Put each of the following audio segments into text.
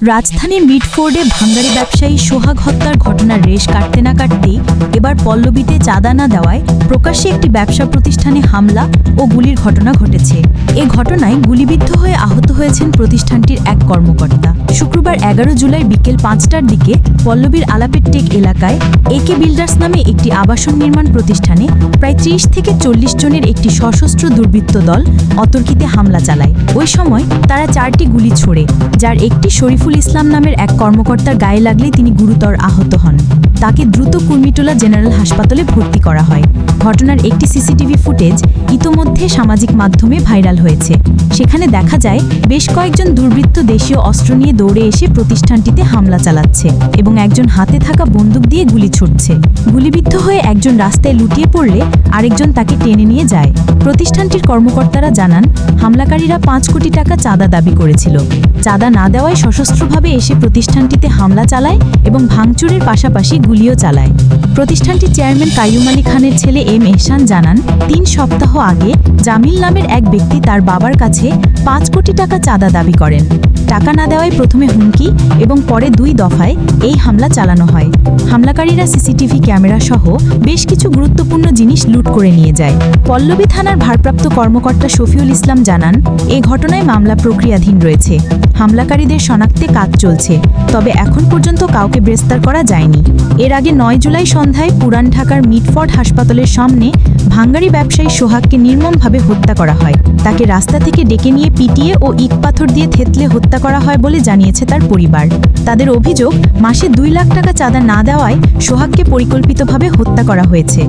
রাজধানীর মিডফোর্ডে ভাঙ্গারি ব্যবসায়ী সোহাগ হত্যার ঘটনার রেশ কাটতে না কাটতেই এবার পল্লবীতে চাঁদা না দেওয়ায় প্রকাশ্যে একটি ব্যবসা প্রতিষ্ঠানে হামলা ও গুলির ঘটনা ঘটেছে। এ ঘটনায় গুলিবিদ্ধ হয়ে আহত হয়েছেন প্রতিষ্ঠানটির এক কর্মকর্তা। শুক্রবার এগারো জুলাই বিকেল পাঁচটার দিকে পল্লবীর আলাপের টেক এলাকায় একে বিল্ডার্স নামে একটি আবাসন নির্মাণ প্রতিষ্ঠানে প্রায় ত্রিশ থেকে চল্লিশ জনের একটি সশস্ত্র দুর্বৃত্ত দল অতর্কিতে হামলা চালায়। ওই সময় তারা চারটি গুলি ছোড়ে, যার একটি শরীফুল ইসলাম নামের এক কর্মকর্তার গায়ে লাগলে তিনি গুরুতর আহত হন। তাকে দ্রুত কুর্মিটোলা জেনারেল হাসপাতালে ভর্তি করা হয়। ঘটনার একটি সিসিটিভি ফুটেজ ইতোমধ্যে সামাজিক মাধ্যমে ভাইরাল হয়েছে। সেখানে দেখা যায়, বেশ কয়েকজন দুর্বৃত্ত দেশীয় অস্ত্র নিয়ে দৌড়ে এসে প্রতিষ্ঠানটিতে হামলা চালাচ্ছে এবং একজন হাতে থাকা বন্দুক দিয়ে গুলি ছুটছে। গুলিবিদ্ধ হয়ে একজন রাস্তায় লুটিয়ে পড়লে আরেকজন তাকে টেনে নিয়ে যায়। প্রতিষ্ঠানটির কর্মকর্তারা জানান, হামলাকারীরা পাঁচ কোটি টাকা চাঁদা দাবি করেছিল। চাঁদা না দেওয়ায় সশস্ত্রভাবে এসে প্রতিষ্ঠানটিতে হামলা চালায় এবং ভাঙচুরের পাশাপাশি গুলিও চালায়। প্রতিষ্ঠানটির চেয়ারম্যান কাইয়ুম আলী খানের ছেলে এম এহসান জানান, তিন সপ্তাহ আগে জামিল নামের এক ব্যক্তি তার বাবার কাছে পাঁচ কোটি টাকা চাঁদা দাবি করেন। টাকা না দেওয়ায় প্রথমে হুমকি এবং পরে দুই দফায় এই হামলা চালানো হয়। হামলাকারীরা সিসিটিভি ক্যামেরা সহ বেশ কিছু গুরুত্বপূর্ণ জিনিস লুট করে নিয়ে যায়। পল্লবী থানার ভারপ্রাপ্ত কর্মকর্তা শফিউল ইসলাম জানান, এ ঘটনায় মামলা প্রক্রিয়াধীন রয়েছে। হামলাকারীদের শনাক্তে কাজ চলছে, তবে এখন পর্যন্ত কাউকে গ্রেস্তার করা যায়নি। এর আগে নয় জুলাই সন্ধ্যায় পুরান ঢাকার মিটফোর্ড হাসপাতালের সামনে ভাঙ্গারি ব্যবসায়ী সোহাগকে নির্মমভাবে হত্যা করা হয়। তাকে রাস্তা থেকে ডেকে নিয়ে পিটিয়ে ও ইট পাথর দিয়ে থেতলে হত্যা করা হয় বলে জানিয়েছে তার পরিবার। তাদের অভিযোগ, মাসে দুই লাখ টাকা চাঁদা না দেওয়ায় সোহাগকে পরিকল্পিতভাবে হত্যা করা হয়েছে।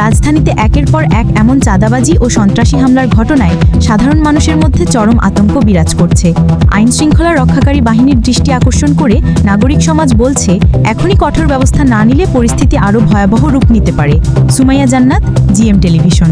রাজধানীতে একের পর এক এমন চাঁদাবাজি ও সন্ত্রাসী হামলার ঘটনায় সাধারণ মানুষের মধ্যে চরম আতঙ্ক বিরাজ করছে। আইন শৃঙ্খলা রক্ষাকারী বাহিনীর দৃষ্টি আকর্ষণ করে নাগরিক সমাজ বলছে, এখনই কঠোর ব্যবস্থা না নিলে পরিস্থিতি আরও ভয়াবহ রূপ নিতে পারে। সুমাইয়া জান্নাত, জিএম টেলিভিশন।